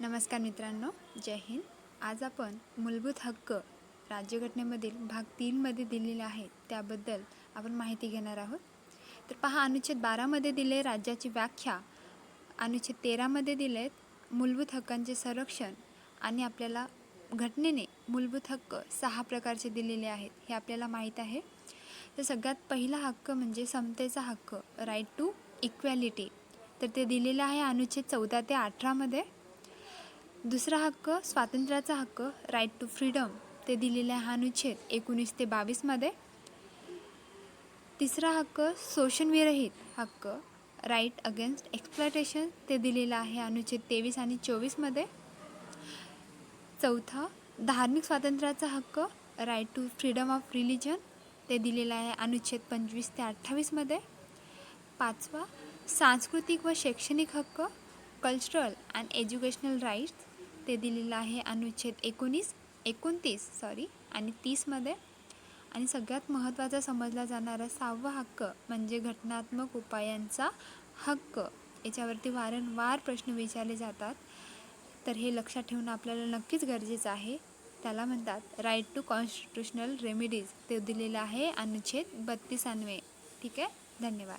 नमस्कार मित्रांनो जय हिंद. आज आपण मूलभूत हक्क राज्यघटनेमधील भाग तीनमध्ये दिलेले आहेत त्याबद्दल आपण माहिती घेणार आहोत. तर पहा अनुच्छेद बारामध्ये दिले राज्याची व्याख्या अनुच्छेद तेरामध्ये दिले मूलभूत हक्कांचे संरक्षण आणि आपल्याला घटनेने मूलभूत हक्क सहा प्रकारचे दिलेले आहेत हे आपल्याला माहीत आहे. तर सगळ्यात पहिला हक्क म्हणजे समतेचा हक्क राईट टू इक्वॅलिटी तर ते दिलेलं आहे अनुच्छेद चौदा ते अठरामध्ये. दुसरा हक्क स्वातंत्र्याचा हक्क राईट टू फ्रीडम ते दिलेले आहे अनुच्छेद एकोणीस ते बावीसमध्ये तिसरा हक्क शोषणविरहित हक्क राईट अगेन्स्ट एक्सप्लॉटेशन ते दिलेलं आहे अनुच्छेद तेवीस आणि चोवीसमध्ये चौथा धार्मिक स्वातंत्र्याचा हक्क right to freedom of religion ते दिलेलं आहे अनुच्छेद पंचवीस ते अठ्ठावीसमध्ये पाचवा सांस्कृतिक व शैक्षणिक हक्क कल्चरल अँड एज्युकेशनल राईट्स ते दिलेलं आहे अनुच्छेद एकोणीस एकोणतीस सॉरी आणि तीसमध्ये. आणि सगळ्यात महत्त्वाचा समजला जाणारा सहावा हक्क म्हणजे घटनात्मक उपायांचा हक्क. याच्यावरती वारंवार प्रश्न विचारले जातात. तर हे लक्षात ठेवणं आपल्याला नक्कीच गरजेचं आहे. त्याला म्हणतात राईट टू कॉन्स्टिट्युशनल रेमिडीज ते दिलेलं आहे अनुच्छेद बत्तीसान्वे. ठीक आहे? धन्यवाद.